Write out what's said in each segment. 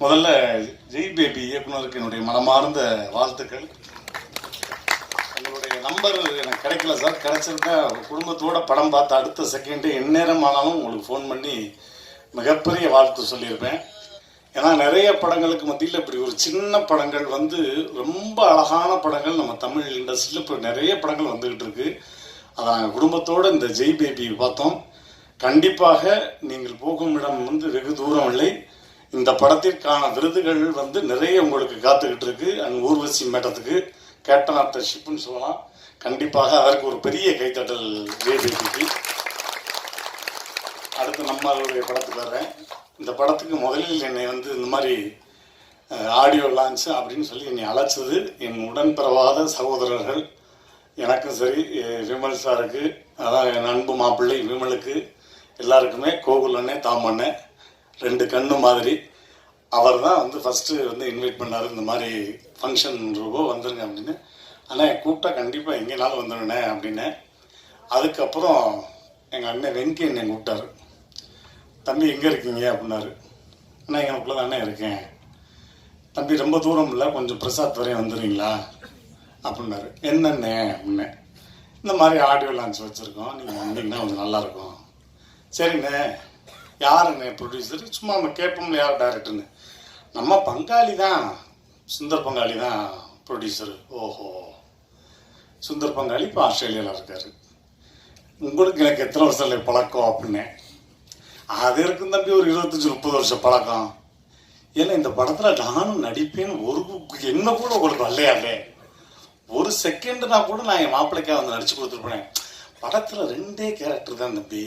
முதல்ல ஜெய் பேபி இயக்குனருக்கு என்னுடைய மனமார்ந்த வாழ்த்துக்கள். உங்களுடைய நம்பர் எனக்கு கிடைக்கல சார். கிடைச்சிருந்தா குடும்பத்தோட படம் பார்த்த அடுத்த செகண்டு எந்நேரம் ஆனாலும் உங்களுக்கு ஃபோன் பண்ணி மிகப்பெரிய வாழ்த்து சொல்லியிருப்பேன். ஏன்னா நிறைய படங்களுக்கு மத்தியில் இப்படி ஒரு சின்ன படங்கள் வந்து ரொம்ப அழகான படங்கள். நம்ம தமிழ் இண்டஸ்ட்ரியில் இப்போ நிறைய படங்கள் வந்துக்கிட்டு இருக்கு. அதை நாங்கள் குடும்பத்தோடு இந்த ஜெய் பேபி பார்த்தோம். கண்டிப்பாக நீங்கள் போகும் இடம் வந்து வெகு தூரம் இல்லை. இந்த படத்திற்கான விருதுகள் வந்து நிறைய உங்களுக்கு காத்துக்கிட்டு இருக்கு அங்கே ஊர்வசி மேட்டத்துக்கு கேப்டன் ஆஃப் த ஷிப்னு சொல்லலாம். கண்டிப்பாக அதற்கு ஒரு பெரிய கைத்தட்டல் ஜெய் அடுத்து நம்மளுடைய படத்துக்கு வர்றேன். இந்த படத்துக்கு முதலில் என்னை வந்து இந்த மாதிரி ஆடியோ லான்ச் அப்படின்னு சொல்லி என்னை அழைச்சது என் உடன்பிறவாத சகோதரர்கள். எனக்கும் சரி விமல் சாருக்கு அதான் என் அன்பு மாப்பிள்ளை விமலுக்கு எல்லாருக்குமே கோகுல் அண்ணே தாமண்ணே ரெண்டு கண்ணு மாதிரி. அவர் தான் வந்து ஃபஸ்ட்டு வந்து இன்வைட் பண்ணார். இந்த மாதிரி ஃபங்க்ஷன் ரூபோ வந்துருங்க அப்படின்னு. அண்ணே கூப்பிட்டா கண்டிப்பாக எங்கேனாலும் வந்துடுண்ணே அப்படின்னு. அதுக்கப்புறம் எங்கள் அண்ணன் வெங்கி என்னை கூப்பிட்டாரு. தம்பி எங்கே இருக்கீங்க? அப்படின்னாரு. அண்ணா எங்களுக்குள்ள தானே இருக்கேன். தம்பி ரொம்ப தூரம் இல்லை. கொஞ்சம் பிரசாத் வரையும் வந்துடுறீங்களா அப்படின்னாரு. என்னண்ணே? அப்படின்னே இந்த மாதிரி ஆடியோ லான்ச் வச்சுருக்கோம். நீங்கள் வந்தீங்கன்னா கொஞ்சம் நல்லாயிருக்கும் சரிண்ணே. யாருங்க ப்ரொடியூசர் சும்மா நம்ம கேட்போம்ல யார் டேரக்டர்னு நம்ம பங்காளி தான் சுந்தர் பங்காளி தான் ப்ரொடியூசர் ஓஹோ. சுந்தர் பங்காளி இப்போ ஆஸ்திரேலியாவில் இருக்கார். உங்களுக்கு எனக்கு எத்தனை வருஷம் இல்லை பழக்கம் அப்படின்னேன் அது இருக்கும் தம்பி ஒரு இருபத்தஞ்சி முப்பது வருஷம் பழக்கம். ஏன்னா இந்த படத்தில் நானும் நடிப்பேன்னு ஒரு என்ன கூட உங்களுக்கு வரலையாலே ஒரு செகண்டுனா கூட நான் என் மாப்பிள்ளைக்காக வந்து நடிச்சு கொடுத்துருப்பேன். படத்தில் ரெண்டே கேரக்டர் தான் தம்பி.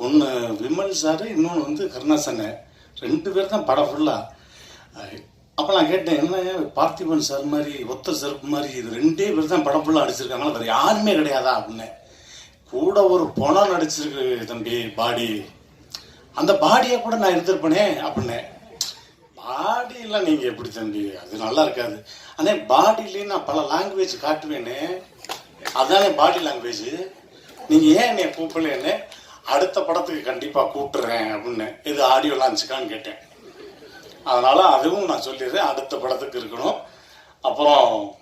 ஒன்று விமல் சார் இன்னொன்று வந்து கருணாசன் ரெண்டு பேர் தான் படம் ஃபுல்லாக அப்போ நான் கேட்டேன் என்ன பார்த்திபன் சார் மாதிரி ஒத்த செருப்பு மாதிரி இது ரெண்டே பேர் தான் படம் ஃபுல்லாக அடிச்சிருக்காங்களா வேறு யாருமே கிடையாதா அப்படின்னு. கூட ஒரு பணம் நடிச்சிருக்கு தம்பி பாடி. அந்த பாடியை கூட நான் எடுத்திருப்பேனே அப்படின்னு. பாடியெல்லாம் நீங்கள் எப்படி தம்பி? அது நல்லா இருக்காது. ஆனால் பாடியிலேயே நான் பல லாங்குவேஜ் காட்டுவேனே. அதானே பாடி லாங்குவேஜ் நீங்கள் ஏன் என்னை கூப்பிடலன்னு அடுத்த படத்துக்கு கண்டிப்பாக கூப்பிட்றேன் அப்படின்னு இது ஆடியோ லான்ச்சுக்கான்னு கேட்டேன். அதனால் அதுவும் நான் சொல்லிடுறேன் அடுத்த படத்துக்கு இருக்கணும். அப்புறம்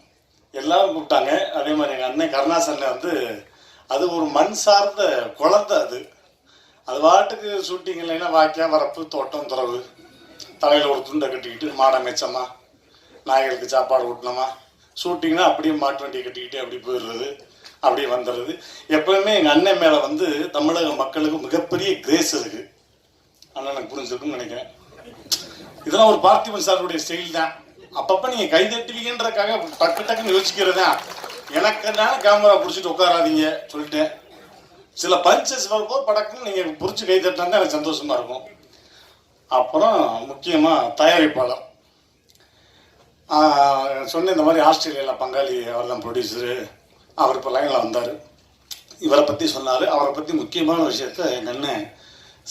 எல்லாரும் கூப்பிட்டாங்க. அதே மாதிரி எங்கள் அண்ணன் கருணாசன்ல வந்து அது ஒரு மண் சார்ந்த குழந்தை அது. அது பாட்டுக்கு ஷூட்டிங் இல்லைன்னா வாக்கியா வரப்பு தோட்டம் துறவு. தலையில் ஒரு துண்டை கட்டிக்கிட்டு மாடை மெச்சமா நாய்களுக்கு சாப்பாடு ஊட்டினோமா ஷூட்டிங்னா அப்படியே மாட்டு வண்டியை கட்டிக்கிட்டு அப்படி போயிடுறது. அப்படியே வந்துடுறது. எப்பவுமே எங்கள் அண்ணன் மேலே வந்து தமிழக மக்களுக்கு மிகப்பெரிய கிரேஸ் இருக்கு. அண்ணனுக்கு புரிஞ்சிருக்குன்னு நினைக்கிறேன். இதெல்லாம் ஒரு பார்த்திபன் சாருடைய ஸ்டைல் தான். அப்பப்போ நீங்கள் கை தட்டுவீங்கன்றக்காக டக்கு டக்குன்னு யோசிக்கிறது தான். எனக்கு என்ன கேமரா பிடிச்சிட்டு உட்காராதீங்க சொல்லிட்டேன். சில பஞ்சஸ் வரும்போது படக்குன்னு நீங்கள் பிடிச்சி கை தட்டினா தான் எனக்கு சந்தோஷமாக இருக்கும். அப்புறம் முக்கியமாக தயாரிப்பாளர். சொன்ன இந்த மாதிரி ஆஸ்திரேலியாவில் பங்காளி அவர் தான் ப்ரொடியூசரு அவர் இப்போ லைனில் வந்தார். இவரை பற்றி சொன்னார். அவரை பற்றி முக்கியமான விஷயத்த எங்கள் அண்ணன்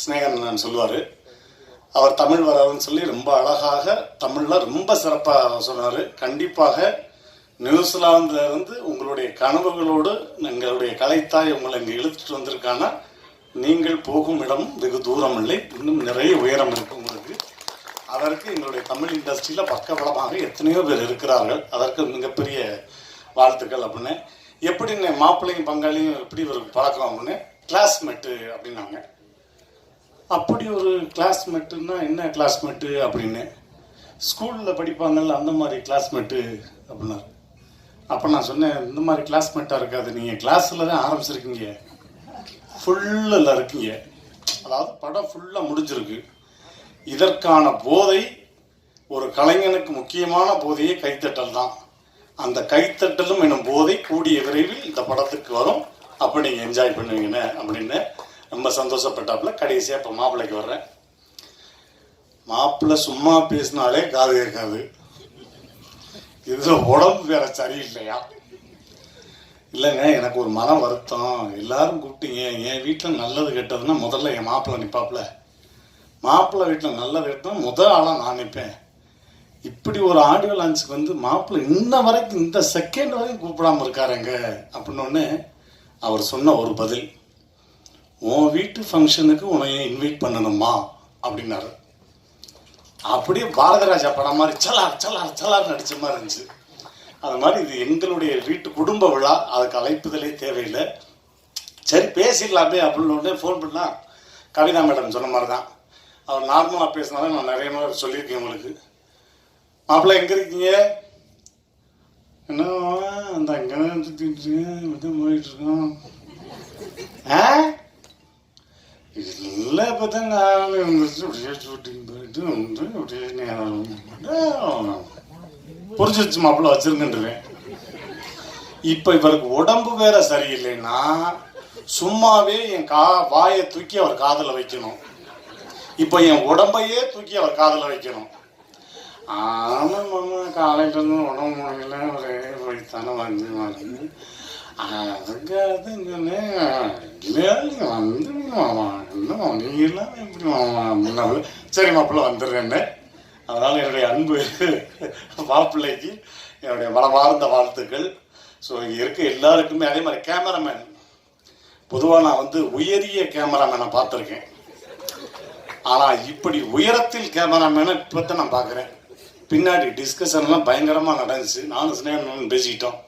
ஸ்னேகன் சொல்லுவார். அவர் தமிழ் வராருன்னு சொல்லி ரொம்ப அழகாக தமிழில் ரொம்ப சிறப்பாக சொன்னார். கண்டிப்பாக நியூசிலாந்துல இருந்து உங்களுடைய கனவுகளோடு எங்களுடைய கலைத்தாய் உங்களை இங்கே இழுத்துட்டு வந்திருக்கானா நீங்கள் போகும் இடம் வெகு தூரம் இல்லை. இன்னும் நிறைய உயரம் இருக்கு உங்களுக்கு. அதற்கு எங்களுடைய தமிழ் இண்டஸ்ட்ரியில் பக்கபலமாக எத்தனையோ பேர் இருக்கிறார்கள். அதற்கு மிகப்பெரிய வாழ்த்துக்கள் அப்படின்னு. எப்படின்னு மாப்பிள்ளையும் பங்காளியும் எப்படி ஒரு பழக்கம் அப்படின்னு கிளாஸ்மேட்டு அப்படின்னாங்க. அப்படி ஒரு கிளாஸ்மேட்டுன்னா என்ன கிளாஸ்மேட்டு அப்படின்னு? ஸ்கூலில் படிப்பாங்கல்ல அந்த மாதிரி கிளாஸ்மேட்டு அப்படின்னாரு. அப்போ நான் சொன்னேன் இந்த மாதிரி கிளாஸ்மேட்டாக இருக்காது நீங்கள் கிளாஸில் தான் ஆரம்பிச்சிருக்கீங்க. ஃபுல்லில் இருக்கீங்க. அதாவது படம் ஃபுல்லாக முடிஞ்சிருக்கு. இதற்கான போதை ஒரு கலைஞனுக்கு முக்கியமான போதையே கைத்தட்டல் தான். அந்த கைத்தட்டலும் எனும் போதை கூடிய விரைவில் இந்த படத்துக்கு வரும். அப்போ நீங்கள் என்ஜாய் பண்ணுவீங்கன்னு அப்படின்னு ரொம்ப சந்தோஷப்பட்டாப்புல. கடைசியாக இப்போ மாப்பிள்ளைக்கு வர்றேன். மாப்பிள்ளை சும்மா பேசினாலே காது கேட்காது. இதில் உடம்பு வேற சரியில்லையா? இல்லைங்க எனக்கு ஒரு மனம் வருத்தம். எல்லாரும் கூப்பிட்டீங்க. என் வீட்டில் நல்லது கெட்டதுன்னா முதல்ல என் மாப்பிள்ளை நிற்பாப்புல மாப்பிள்ளை வீட்டில் நல்லது கெட்டதுன்னா முதல் ஆளாக நான் நிற்பேன் இப்படி ஒரு ஆடியோ லான்ச்சுக்கு வந்து மாப்பிள்ளை இன்ன வரைக்கும் இந்த செகண்ட் வரைக்கும் கூப்பிடாம இருக்காருங்க. அப்படின்னு அவர் சொன்ன ஒரு பதில் உன் வீட்டு ஃபங்க்ஷனுக்கு உன்னை இன்வைட் பண்ணணுமா? அப்படின்னாரு. அப்படியே பாரதிராஜா படம் மாதிரி சலார் சலார் சலார் நடிச்ச மாதிரி இருந்துச்சு. அது மாதிரி இது எங்களுடைய வீட்டு குடும்ப விழா அதுக்கு அழைப்புதலே தேவையில்லை. சரி பேசிடலாமே அப்படின்னு உடனே ஃபோன் பண்ணால் கவிதா மேடம் சொன்ன மாதிரி தான் அவர் நார்மலாக பேசினாலும் நான் நிறைய மாதிரி சொல்லியிருக்கேன் உங்களுக்கு. மாப்பிள்ள எங்கே இருக்கீங்க? என்ன அந்த அங்கே சுற்றிட்டு வந்து இருக்கோம். ஆ? இல்லை இப்போ தான் நான் இருந்துச்சு அப்படியே ஷூட்டிங் போயிட்டு வந்து அப்படியே நேரம் புரிஞ்சிருச்சு மாப்பிள்ள வச்சிருக்கேன்றேன் இப்போ இவருக்கு உடம்பு வேற சரியில்லைன்னா சும்மாவே என் கா வாயை தூக்கி அவர் காதில் வைக்கணும். இப்போ என் உடம்பையே தூக்கி அவர் காதில் வைக்கணும். ஆனால் நம்ம காலையிலேருந்து உடம்பு முடியல ஒரே போய்த்தானே வந்து வந்து அதுக்கு சொன்னேன் இல்லையா வந்து மாமா. இல்லாமல் எப்படி மாமா? முன்னாள் சரி மாப்பிள்ள வந்துடுறேன்னு. அதனால் என்னுடைய அன்பு மாப்பிள்ளைக்கு என்னுடைய மனமார்ந்த வாழ்த்துக்கள். ஸோ இங்கே இருக்க எல்லாருக்குமே அதே மாதிரி கேமராமேன். பொதுவாக நான் வந்து உயரிய கேமராமேனை பார்த்துருக்கேன். ஆனால் இப்படி உயரத்தில் கேமராமேனை இப்போ தான் நான் பார்க்குறேன். பின்னாடி டிஸ்கஷன்லாம் பயங்கரமாக நடந்துச்சு. நானும் ஸ்னேகம் பேசிக்கிட்டோம்.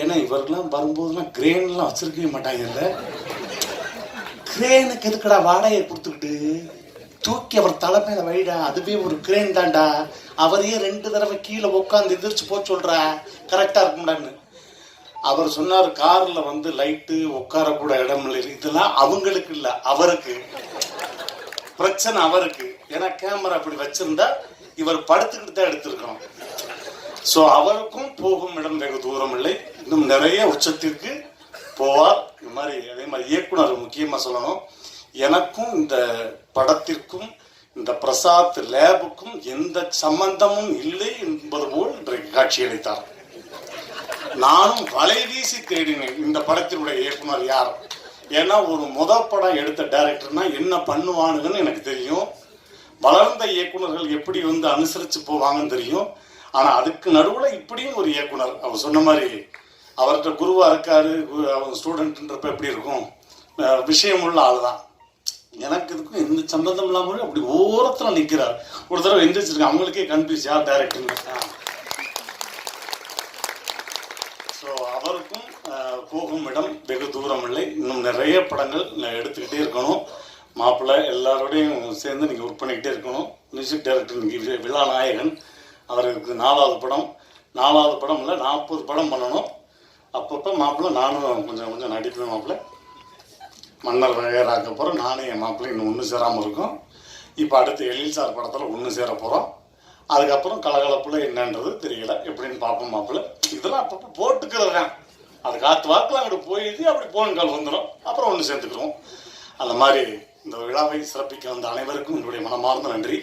ஏன்னா இவருக்கெல்லாம் வரும்போதெல்லாம் கிரேன்லாம் வச்சிருக்கவே மாட்டாங்கல்ல கிரேனுக்கு எதுக்கடா வாடகையை கொடுத்துக்கிட்டு? தூக்கி அவர் தலைமையில வழிடா அதுவே ஒரு கிரேன் தான்டா. அவரையே ரெண்டு தடவை கீழே உட்காந்து எதிர்த்து போக சொல்றா. கரெக்டா இருக்கும்டான்னு. அவர் சொன்னார் கார்ல வந்து லைட்டு உட்காரக்கூட இடம் இல்லை. இதெல்லாம் அவங்களுக்கு இல்லை அவருக்கு. பிரச்சனை அவருக்கு. ஏன்னா கேமரா அப்படி வச்சிருந்தா இவர் படுத்துக்கிட்டு தான் எடுத்திருக்கணும் ஸோ அவருக்கும் போகும் இடம் வெகு தூரம் இல்லை. இன்னும் நிறைய உச்சத்திற்கு போவார். இந்த மாதிரி அதே மாதிரி இயக்குனர் முக்கியமாக சொல்லணும். எனக்கும் இந்த படத்திற்கும் இந்த பிரசாத் லேபுக்கும் எந்த சம்பந்தமும் இல்லை என்பது போல் இன்றைக்கு காட்சியளித்தார் நானும் வலை வீசி தேடினேன். இந்த படத்தினுடைய இயக்குனர் யார்? ஏன்னா ஒரு முத படம் எடுத்த டைரக்டர்னா என்ன பண்ணுவானுங்கன்னு எனக்கு தெரியும். வளர்ந்த இயக்குனர்கள் எப்படி வந்து அனுசரிச்சு போவாங்கன்னு தெரியும். ஆனா அதுக்கு நடுவுல இப்படியும் ஒரு இயக்குனர் அவர் சொன்ன மாதிரி அவர்கிட்ட குருவா இருக்காரு கு- அவர் ஸ்டூடெண்ட்ன்றப்ப எப்படி இருக்கும்? விஷயம் உள்ள ஆள் தான் எனக்கு இதுக்கும் எந்த சம்பந்தம் இல்லாமல் அப்படி ஓரத்துல நிக்கிறார். ஒரு தடவை எந்திரிச்சிருக்கேன் அவங்களுக்கே கன்ஃபியூஸ் யார் டைரக்டர்னு ஸோ அவருக்கும் போகும் இடம் வெகு தூரம் இல்லை இன்னும் நிறைய படங்கள் எடுத்துக்கிட்டே இருக்கணும். மாப்பிள்ளை எல்லாரோடையும் சேர்ந்து நீங்கள் ஒர்க் பண்ணிக்கிட்டே இருக்கணும். மியூசிக் டைரக்டர் நீங்கள் விழா நாயகன் அவருக்கு நாலாவது படம். நாலாவது படம் இல்லை நாற்பது படம் பண்ணணும். அப்பப்போ மாப்பிள்ளை நானும் கொஞ்சம் கொஞ்சம் நடிப்பேன் மாப்பிள்ளை. மன்னர் வகையராக்க போகிறோம் நானும் என் மாப்பிள்ளை இன்னும் ஒன்று சேராமல் இருக்கும். இப்போ அடுத்து எழில் சார் படத்தில் ஒன்று சேர போகிறோம் அதுக்கப்புறம் கலகலப்பில் என்னன்றது தெரியல. எப்படின்னு பார்ப்போம் மாப்பிள்ளை. இதெல்லாம் அப்பப்போ போட்டுக்கிறது தான். அது காற்று வாக்கில் அங்கிட்டு போயிடுது அப்படி போன் கால் வந்துடும் அப்புறம் ஒன்று சேர்ந்துக்கிறோம் அந்த மாதிரி இந்த விழாவை சிறப்பிக்க வந்த அனைவருக்கும் என்னுடைய மனமார்ந்த நன்றி.